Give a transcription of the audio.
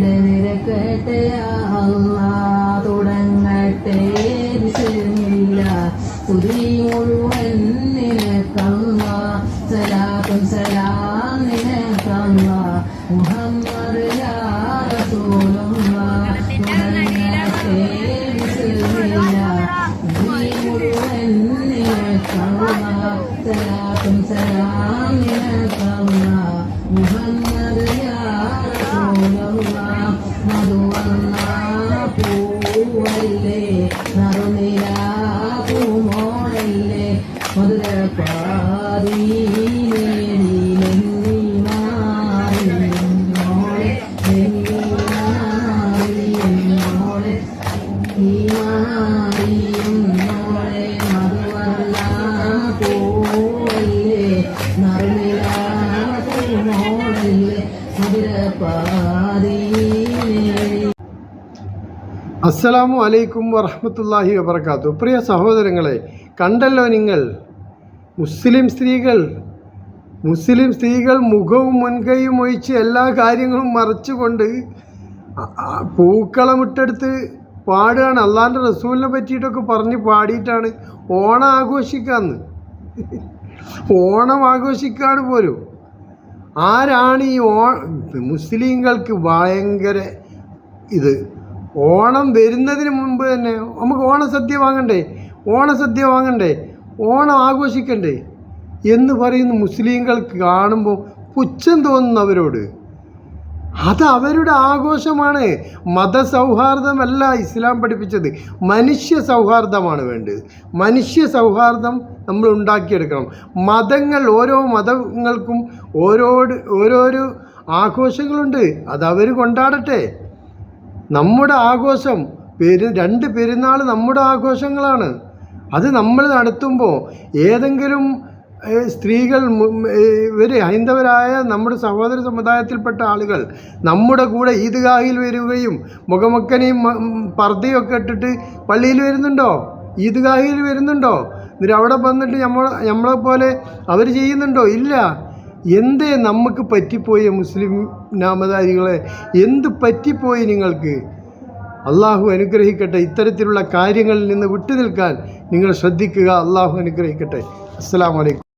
വിടവിരക്കട്ടെ അല്ല തുടങ്ങട്ടെ വിസരുന്നില്ല തുതി മുഴുവൻ നിനക്കല്ല സലാത്തും സലാം നിനക്കല്ല മുഹമ്മദ് സലാത്തും സലാം നിനക്കല്ല മുഹമ്മദ് പൂവല്ലേ നറുനില പൂമോളല്ലേ മധുര പാതി പാതി അസ്സലാമു അലൈക്കും വറഹമത്തല്ലാഹി വബർക്കാത്തു പ്രിയ സഹോദരങ്ങളെ കണ്ടല്ലോ നിങ്ങൾ? മുസ്ലിം സ്ത്രീകൾ മുസ്ലിം സ്ത്രീകൾ മുഖവും മുൻകൈയും ഒഴിച്ച് എല്ലാ കാര്യങ്ങളും മറച്ചുകൊണ്ട് പൂക്കളമിട്ടെടുത്ത് പാടുകയാണ്. അള്ളാന്റെ റസൂലിനെ പറ്റിയിട്ടൊക്കെ പറഞ്ഞ് പാടിയിട്ടാണ് ഓണം ആഘോഷിക്കാന്ന്. ഓണം ആഘോഷിക്കാണ് പോലും. ആരാണ് ഈ ഓ മുസ്ലിങ്ങൾക്ക് ഭയങ്കര ഇത്? ഓണം വരുന്നതിന് മുമ്പ് തന്നെ നമുക്ക് ഓണസദ്യ വാങ്ങണ്ടേ? ഓണസദ്യ വാങ്ങണ്ടേ? ഓണം ആഘോഷിക്കണ്ടേ? എന്ന് പറയുന്ന മുസ്ലിങ്ങൾക്ക് കാണുമ്പോൾ പുച്ഛം തോന്നുന്നു അവരോട്. അത് അവരുടെ ആഘോഷമാണ്. മതസൗഹാർദ്ദമല്ല ഇസ്ലാം പഠിപ്പിച്ചത്. മനുഷ്യ സൗഹാർദ്ദമാണ് വേണ്ടത്. മനുഷ്യ സൗഹാർദ്ദം നമ്മൾ ഉണ്ടാക്കിയെടുക്കണം. മതങ്ങൾ ഓരോ മതങ്ങൾക്കും ഓരോ ഓരോരോ ആഘോഷങ്ങളുണ്ട്. അത് അവർ കൊണ്ടാടട്ടെ. നമ്മുടെ ആഘോഷം പെരു രണ്ട് പെരുന്നാൾ നമ്മുടെ ആഘോഷങ്ങളാണ്. അത് നമ്മൾ നടത്തുമ്പോൾ ഏതെങ്കിലും സ്ത്രീകൾ ഇവർ ഹൈന്ദവരായ നമ്മുടെ സഹോദര സമുദായത്തിൽപ്പെട്ട ആളുകൾ നമ്മുടെ കൂടെ ഈദ്ഗാഹിൽ വരികയും മുഖമക്കനെയും പർദ്ദയൊക്കെ ഇട്ടിട്ട് പള്ളിയിൽ വരുന്നുണ്ടോ? ഈദ്ഗാഹിൽ വരുന്നുണ്ടോ? എന്നിട്ട് അവിടെ വന്നിട്ട് നമ്മൾ നമ്മളെപ്പോലെ അവർ ചെയ്യുന്നുണ്ടോ? ഇല്ല. എന്തേ നമുക്ക് പറ്റിപ്പോയ മുസ്ലിം നാമധാരികളെ? എന്ത് പറ്റിപ്പോയി നിങ്ങൾക്ക്? അള്ളാഹു അനുഗ്രഹിക്കട്ടെ. ഇത്തരത്തിലുള്ള കാര്യങ്ങളിൽ നിന്ന് വിട്ടുനിൽക്കാൻ നിങ്ങൾ ശ്രദ്ധിക്കുക. അള്ളാഹു അനുഗ്രഹിക്കട്ടെ. അസ്സാം വലൈക്കും